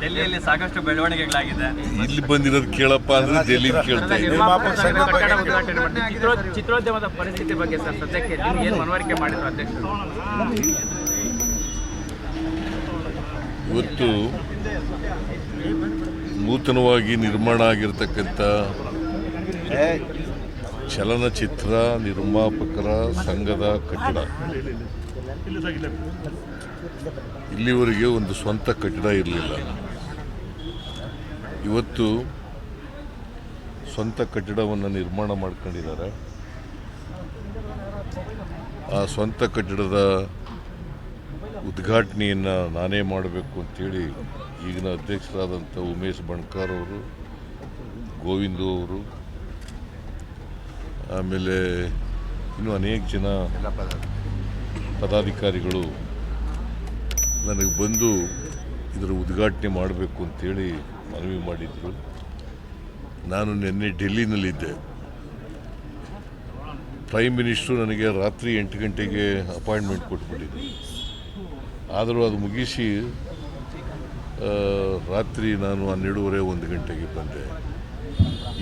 ಡೆಲ್ಲಿಯಲ್ಲಿ ಸಾಕಷ್ಟು ಬೆಳವಣಿಗೆಗಳಾಗಿದೆ. ಇಲ್ಲಿ ಬಂದಿರೋದು ಕೇಳಪ್ಪ ಅಂದ್ರೆ ಡೆಲ್ಲಿ ಕೇಳ್ತಾ. ಚಿತ್ರೋ ಚಿತ್ರೋದ್ಯಮದ ಪರಿಸ್ಥಿತಿ ಬಗ್ಗೆ ಸರ್ ಸದ್ಯಕ್ಕೆ ಏನು ಮನವರಿಕೆ ಮಾಡಿದ್ರು ಅಧ್ಯಕ್ಷರು? ಇವತ್ತು ನೂತನವಾಗಿ ನಿರ್ಮಾಣ ಆಗಿರ್ತಕ್ಕಂಥ ಚಲನಚಿತ್ರ ನಿರ್ಮಾಪಕರ ಸಂಘದ ಕಟ್ಟಡ. ಇಲ್ಲಿವರೆಗೆ ಒಂದು ಸ್ವಂತ ಕಟ್ಟಡ ಇರಲಿಲ್ಲ. ಇವತ್ತು ಸ್ವಂತ ಕಟ್ಟಡವನ್ನು ನಿರ್ಮಾಣ ಮಾಡ್ಕೊಂಡಿದ್ದಾರೆ. ಆ ಸ್ವಂತ ಕಟ್ಟಡದ ಉದ್ಘಾಟನೆಯನ್ನು ನಾನೇ ಮಾಡಬೇಕು ಅಂತೇಳಿ ಈಗಿನ ಅಧ್ಯಕ್ಷರಾದಂಥ ಉಮೇಶ್ ಬಣ್ಕಾರ್ ಅವರು, ಗೋವಿಂದು ಅವರು, ಆಮೇಲೆ ಇನ್ನೂ ಅನೇಕ ಜನ ಪದಾಧಿಕಾರಿಗಳು ನನಗೆ ಬಂದು ಇದರ ಉದ್ಘಾಟನೆ ಮಾಡಬೇಕು ಅಂತೇಳಿ ಮನವಿ ಮಾಡಿದರು. ನಾನು ನಿನ್ನೆ ಡೆಲ್ಲಿನಲ್ಲಿದ್ದೆ. ಪ್ರೈಮ್ ಮಿನಿಸ್ಟ್ರು ನನಗೆ ರಾತ್ರಿ ಎಂಟು ಗಂಟೆಗೆ ಅಪಾಯಿಂಟ್ಮೆಂಟ್ ಕೊಟ್ಬಿಟ್ಟಿದ್ದೆ ಆದರೂ ಅದು ಮುಗಿಸಿ ರಾತ್ರಿ ನಾನು ಹನ್ನೆರಡೂವರೆ ಒಂದು ಗಂಟೆಗೆ ಬಂದೆ.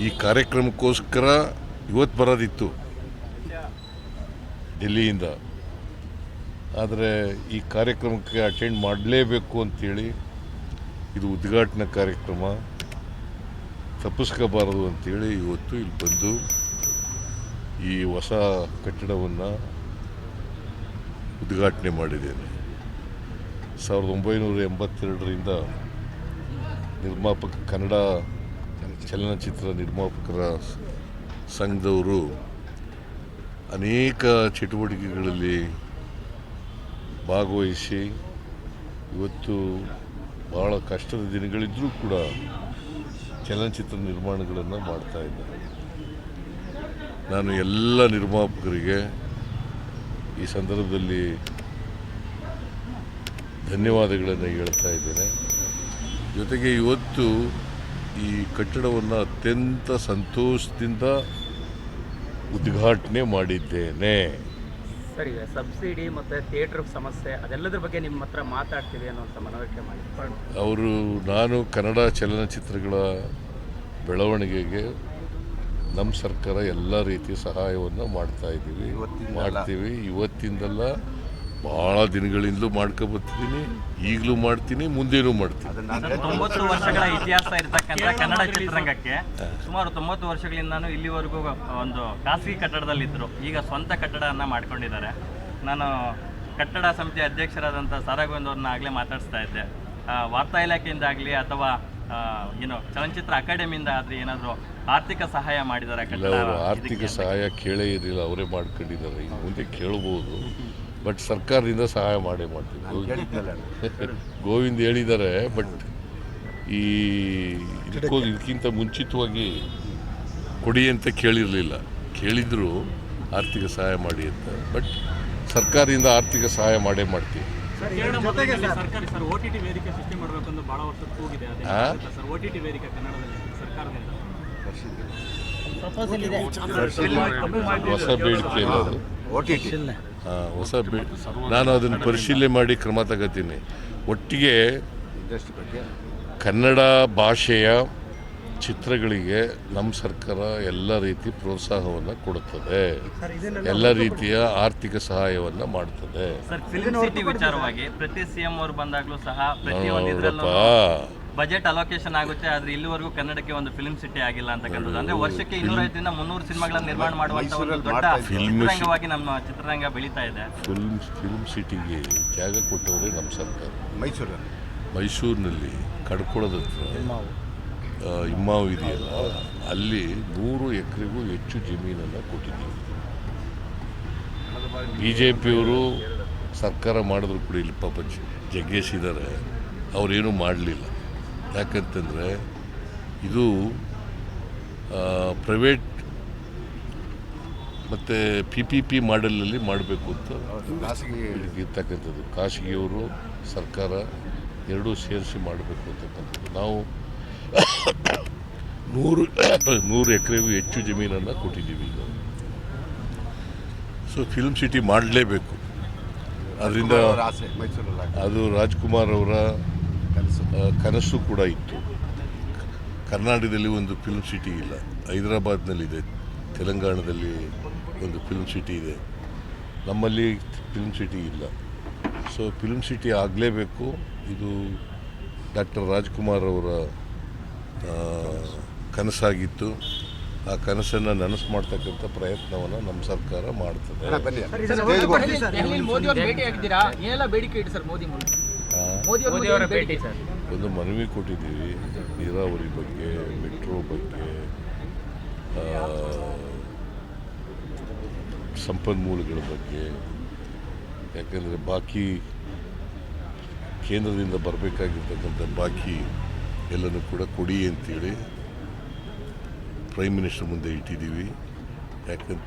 ಈ ಕಾರ್ಯಕ್ರಮಕ್ಕೋಸ್ಕರ ಇವತ್ತು ಬರೋದಿತ್ತು. ಡೆಲ್ಲಿಯಿಂದ. ಆದರೆ ಈ ಕಾರ್ಯಕ್ರಮಕ್ಕೆ ಅಟೆಂಡ್ ಮಾಡಲೇಬೇಕು ಅಂತೇಳಿ ಇದು ಉದ್ಘಾಟನಾ ಕಾರ್ಯಕ್ರಮ. ತಪ್ಪಿಸ್ಕೋಬಾರದು ಅಂತೇಳಿ ಇವತ್ತು ಇಲ್ಲಿ ಬಂದು ಈ ಹೊಸ ಕಟ್ಟಡವನ್ನು ಉದ್ಘಾಟನೆ ಮಾಡಿದ್ದೇನೆ. ಸಾವಿರದ ಒಂಬೈನೂರ ಎಂಬತ್ತೆರಡರಿಂದ ನಿರ್ಮಾಪಕ, ಕನ್ನಡ ಚಲನಚಿತ್ರ ನಿರ್ಮಾಪಕರ ಸಂಘದವರು ಅನೇಕ ಚಟುವಟಿಕೆಗಳಲ್ಲಿ ಭಾಗವಹಿಸಿ ಇವತ್ತು ಭಾಳ ಕಷ್ಟದ ದಿನಗಳಿದ್ದರೂ ಕೂಡ ಚಲನಚಿತ್ರ ನಿರ್ಮಾಣಗಳನ್ನು ಮಾಡ್ತಾ ಇದ್ದಾರೆ. ನಾನು ಎಲ್ಲ ನಿರ್ಮಾಪಕರಿಗೆ ಈ ಸಂದರ್ಭದಲ್ಲಿ ಧನ್ಯವಾದಗಳನ್ನು ಹೇಳ್ತಾ ಇದ್ದೇನೆ. ಜೊತೆಗೆ ಇವತ್ತು ಈ ಕಟ್ಟಡವನ್ನು ಅತ್ಯಂತ ಸಂತೋಷದಿಂದ ಉದ್ಘಾಟನೆ ಮಾಡಿದ್ದೇನೆ. ಸರ್ ಈಗ ಸಬ್ಸಿಡಿ ಮತ್ತು ಥಿಯೇಟರ್ ಸಮಸ್ಯೆ ಅದೆಲ್ಲದ್ರ ಬಗ್ಗೆ ನಿಮ್ಮ ಹತ್ರ ಮಾತಾಡ್ತೀವಿ ಅನ್ನೋಂಥ ಮನವರಿಕೆ ಮಾಡಿ. ಅವರು ನಾನು ಕನ್ನಡ ಚಲನಚಿತ್ರಗಳ ಬೆಳವಣಿಗೆಗೆ ನಮ್ಮ ಸರ್ಕಾರ ಎಲ್ಲ ರೀತಿಯ ಸಹಾಯವನ್ನು ಮಾಡ್ತಾ ಇದ್ದೀವಿ. ಮಾಡ್ತೀವಿ. ಇವತ್ತಿಂದಲ್ಲ ಭಾಳ ದಿನಗಳಿಂದಲೂ ಮಾಡ್ಕೊಬರ್ತಿದ್ದೀನಿ ಈಗಲೂ ಮಾಡ್ತೀನಿ ಮುಂದೇನೂ ಮಾಡ್ತೀನಿ. ತೊಂಬತ್ತು ವರ್ಷಗಳ ಇತಿಹಾಸ ಇರತಕ್ಕಂಥ ಕನ್ನಡ ಚಿತ್ರರಂಗಕ್ಕೆ ಸುಮಾರು ತೊಂಬತ್ತು ವರ್ಷಗಳಿಂದಾನು ಇಲ್ಲಿವರೆಗೂ ಒಂದು ಖಾಸಗಿ ಕಟ್ಟಡದಲ್ಲಿದ್ದರು. ಈಗ ಸ್ವಂತ ಕಟ್ಟಡವನ್ನು ಮಾಡ್ಕೊಂಡಿದ್ದಾರೆ. ನಾನು ಕಟ್ಟಡ ಸಮಿತಿ ಅಧ್ಯಕ್ಷರಾದಂಥ ಸಾರಾ ಗೋವಿಂದ್ ಅವ್ರನ್ನ ಆಗಲೇ ಮಾತಾಡಿಸ್ತಾ ಇದ್ದೆ. ವಾರ್ತಾ ಇಲಾಖೆಯಿಂದ ಆಗಲಿ ಅಥವಾ ಏನೋ ಚಲನಚಿತ್ರ ಅಕಾಡೆಮಿಯಿಂದ ಆದರೆ ಏನಾದರೂ ಆರ್ಥಿಕ ಸಹಾಯ ಮಾಡಿದ್ದಾರೆ ಆರ್ಥಿಕ ಸಹಾಯ ಕೇಳೇ ಇರಲಿಲ್ಲ ಅವರೇ ಮಾಡ್ಕೊಂಡಿದ್ದಾರೆ. ಮುಂದೆ ಕೇಳ್ಬೋದು. ಬಟ್ ಸರ್ಕಾರದಿಂದ ಸಹಾಯ ಮಾಡಿ ಮಾಡ್ತೀವಿ. ಗೋವಿಂದ್- ಗೋವಿಂದ್ ಹೇಳಿದ್ದಾರೆ ಬಟ್ ಈ ಇದಕ್ಕೂ ಇದಕ್ಕಿಂತ ಮುಂಚಿತವಾಗಿ ಕೊಡಿ ಅಂತ ಕೇಳಿರಲಿಲ್ಲ. ಕೇಳಿದ್ರು ಆರ್ಥಿಕ ಸಹಾಯ ಮಾಡಿ ಅಂತ ಬಟ್ ಸರ್ಕಾರದಿಂದ ಆರ್ಥಿಕ ಸಹಾಯ ಮಾಡೇ ಮಾಡ್ತೀವಿ. ಹೊಸ ಬೇಡಿಕೆ ಹೊಸ ಬಿ ನಾನು ಅದನ್ನು ಪರಿಶೀಲನೆ ಮಾಡಿ ಕ್ರಮ ತಗೋತೀನಿ. ಒಟ್ಟಿಗೆ ಕನ್ನಡ ಭಾಷೆಯ ಚಿತ್ರಗಳಿಗೆ ನಮ್ಮ ಸರ್ಕಾರ ಎಲ್ಲ ರೀತಿ ಪ್ರೋತ್ಸಾಹವನ್ನು ಕೊಡುತ್ತದೆ. ಎಲ್ಲ ರೀತಿಯ ಆರ್ಥಿಕ ಸಹಾಯವನ್ನು ಮಾಡ್ತದೆ. ಬಜೆಟ್ ಅಲೋಕೇಶನ್ ಆಗುತ್ತೆ ಆದ್ರೆ ಇಲ್ಲಿವರೆಗೂ ಕನ್ನಡಕ್ಕೆ ಒಂದು ಫಿಲ್ಮ್ ಸಿಟಿ ಆಗಿಲ್ಲ ಅಂತಕ್ಕಂಥದ್ದು ಅಂದ್ರೆ ವರ್ಷಕ್ಕೆ ಇನ್ನೂರೈದರಿಂದ ಮುನ್ನೂರು ಸಿನಿಮಾಗಳನ್ನ ನಿರ್ಮಾಣ ಮಾಡುವಂತ ಒಂದು ದೊಡ್ಡ ಚಿತ್ರರಂಗವಾಗಿ ನಮ್ಮ ಚಿತ್ರರಂಗ ಬೆಳೀತಾ ಇದೆ. ಫಿಲ್ಮ್ ಫಿಲ್ಮ್ ಸಿಟಿಗೆ ಜಾಗ ಕೊಟ್ಟವರೇ ನಮ್ಮ ಸರ್ಕಾರ. ಮೈಸೂರು ಮೈಸೂರಿನಲ್ಲಿ ಕಡ್ಕೊಳದ ಹತ್ರ ಇಮ್ಮಾವು ಇದೆಯಲ್ಲ ಅಲ್ಲಿ ನೂರು ಎಕರೆಗೂ ಹೆಚ್ಚು ಜಮೀನನ್ನು ಕೊಟ್ಟಿದ್ದೀವಿ. ಬಿ ಜೆ ಪಿಯವರು ಸರ್ಕಾರ ಮಾಡಿದ್ರು ಕೂಡ ಇಲ್ಲಿ ಪಾಪ ಜ- ಜಗ್ಗೇಶ್ ಇದ್ದಾರೆ ಅವರೇನು ಮಾಡಲಿಲ್ಲ. ಯಾಕಂತಂದರೆ ಇದು ಪ್ರೈವೇಟ್ ಮತ್ತು ಪಿ ಪಿ ಪಿ ಮಾಡೆಲಲ್ಲಿ ಮಾಡಬೇಕು ಅಂತ ಖಾಸಗಿ ಇರ್ತಕ್ಕಂಥದ್ದು. ಖಾಸಗಿಯವರು ಸರ್ಕಾರ ಎರಡೂ ಸೇರಿಸಿ ಮಾಡಬೇಕು ಅಂತಕ್ಕಂಥದ್ದು. ನಾವು ನೂರು ನೂರು ಎಕರೆಗೂ ಹೆಚ್ಚು ಜಮೀನನ್ನು ಕೊಟ್ಟಿದ್ದೀವಿ ಈಗ. ಸೊ ಫಿಲ್ಮ್ ಸಿಟಿ ಮಾಡಲೇಬೇಕು. ಅದರಿಂದ ಅದು ರಾಜ್ಕುಮಾರ್ ಅವರ ಕನಸು ಕೂಡ ಇತ್ತು. ಕರ್ನಾಟಕದಲ್ಲಿ ಒಂದು ಫಿಲ್ಮ್ ಸಿಟಿ ಇಲ್ಲ. ಹೈದರಾಬಾದ್ನಲ್ಲಿದೆ. ತೆಲಂಗಾಣದಲ್ಲಿ ಒಂದು ಫಿಲ್ಮ್ ಸಿಟಿ ಇದೆ. ನಮ್ಮಲ್ಲಿ ಫಿಲ್ಮ್ ಸಿಟಿ ಇಲ್ಲ. ಸೊ ಫಿಲ್ಮ್ ಸಿಟಿ ಆಗಲೇಬೇಕು. ಇದು ಡಾಕ್ಟರ್ ರಾಜ್ಕುಮಾರ್ ಅವರ ಕನಸಾಗಿತ್ತು. ಆ ಕನಸನ್ನು ನನಸು ಮಾಡ್ತಕ್ಕಂಥ ಪ್ರಯತ್ನವನ್ನು ನಮ್ಮ ಸರ್ಕಾರ ಮಾಡ್ತದೆ. ಭೇಟಿ ಸರ್. ಒಂದು ಮನವಿ ಕೊಟ್ಟಿದ್ದೀವಿ. ನೀರಾವರಿ ಬಗ್ಗೆ ಮೆಟ್ರೋ ಬಗ್ಗೆ ಸಂಪನ್ಮೂಲಗಳ ಬಗ್ಗೆ. ಯಾಕಂದರೆ ಬಾಕಿ ಕೇಂದ್ರದಿಂದ ಬರಬೇಕಾಗಿರ್ತಕ್ಕಂಥ ಬಾಕಿ ಎಲ್ಲನೂ ಕೂಡ ಕೊಡಿ ಅಂತೇಳಿ ಪ್ರೈಮ್ ಮಿನಿಸ್ಟರ್ ಮುಂದೆ ಇಟ್ಟಿದ್ದೀವಿ. ಯಾಕಂದ್ರೆ